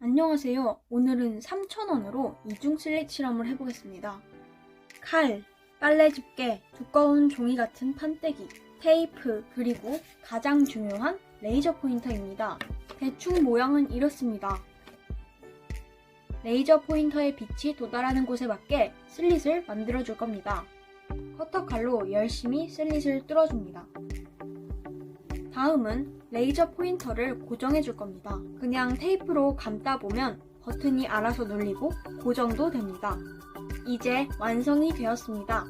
안녕하세요. 오늘은 3,000원으로 이중 슬릿 실험을 해보겠습니다. 칼, 빨래 집게, 두꺼운 종이 같은 판때기, 테이프, 그리고 가장 중요한 레이저 포인터입니다. 대충 모양은 이렇습니다. 레이저 포인터의 빛이 도달하는 곳에 맞게 슬릿을 만들어 줄 겁니다. 커터 칼로 열심히 슬릿을 뚫어줍니다. 다음은 레이저 포인터를 고정해 줄 겁니다. 그냥 테이프로 감다 보면 버튼이 알아서 눌리고 고정도 됩니다. 이제 완성이 되었습니다.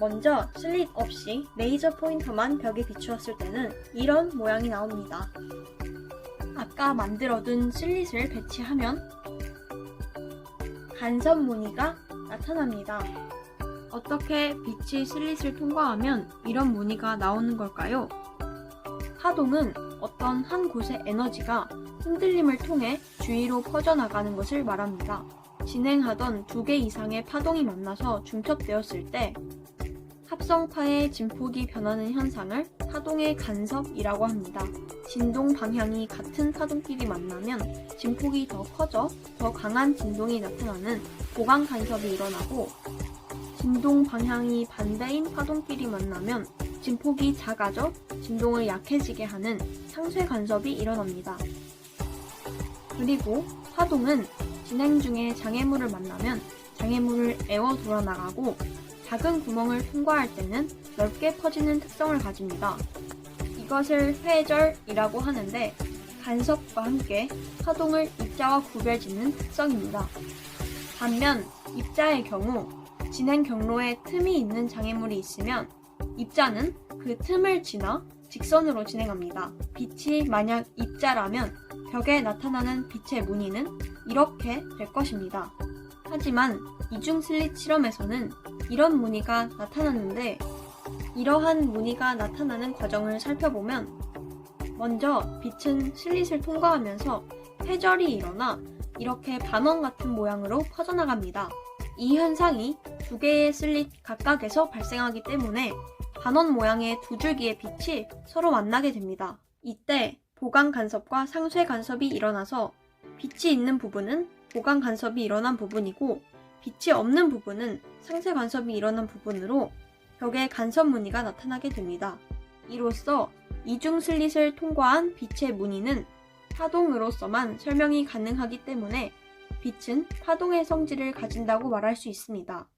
먼저 슬릿 없이 레이저 포인터만 벽에 비추었을 때는 이런 모양이 나옵니다. 아까 만들어둔 슬릿을 배치하면 간섭 무늬가 나타납니다. 어떻게 빛이 슬릿을 통과하면 이런 무늬가 나오는 걸까요? 파동은 어떤 한 곳의 에너지가 흔들림을 통해 주위로 퍼져나가는 것을 말합니다. 진행하던 두 개 이상의 파동이 만나서 중첩되었을 때 합성파의 진폭이 변하는 현상을 파동의 간섭이라고 합니다. 진동 방향이 같은 파동끼리 만나면 진폭이 더 커져 더 강한 진동이 나타나는 보강 간섭이 일어나고 진동 방향이 반대인 파동끼리 만나면 진폭이 작아져 진동을 약해지게 하는 상쇄 간섭이 일어납니다. 그리고 파동은 진행 중에 장애물을 만나면 장애물을 에워 돌아나가고 작은 구멍을 통과할 때는 넓게 퍼지는 특성을 가집니다. 이것을 회절이라고 하는데 간섭과 함께 파동을 입자와 구별 짓는 특성입니다. 반면 입자의 경우 진행 경로에 틈이 있는 장애물이 있으면 입자는 그 틈을 지나 직선으로 진행합니다. 빛이 만약 입자라면 벽에 나타나는 빛의 무늬는 이렇게 될 것입니다. 하지만 이중 슬릿 실험에서는 이런 무늬가 나타났는데 이러한 무늬가 나타나는 과정을 살펴보면 먼저 빛은 슬릿을 통과하면서 회절이 일어나 이렇게 반원 같은 모양으로 퍼져나갑니다. 이 현상이 두 개의 슬릿 각각에서 발생하기 때문에 반원 모양의 두 줄기의 빛이 서로 만나게 됩니다. 이때 보강 간섭과 상쇄 간섭이 일어나서 빛이 있는 부분은 보강 간섭이 일어난 부분이고 빛이 없는 부분은 상쇄 간섭이 일어난 부분으로 벽에 간섭 무늬가 나타나게 됩니다. 이로써 이중 슬릿을 통과한 빛의 무늬는 파동으로서만 설명이 가능하기 때문에 빛은 파동의 성질을 가진다고 말할 수 있습니다.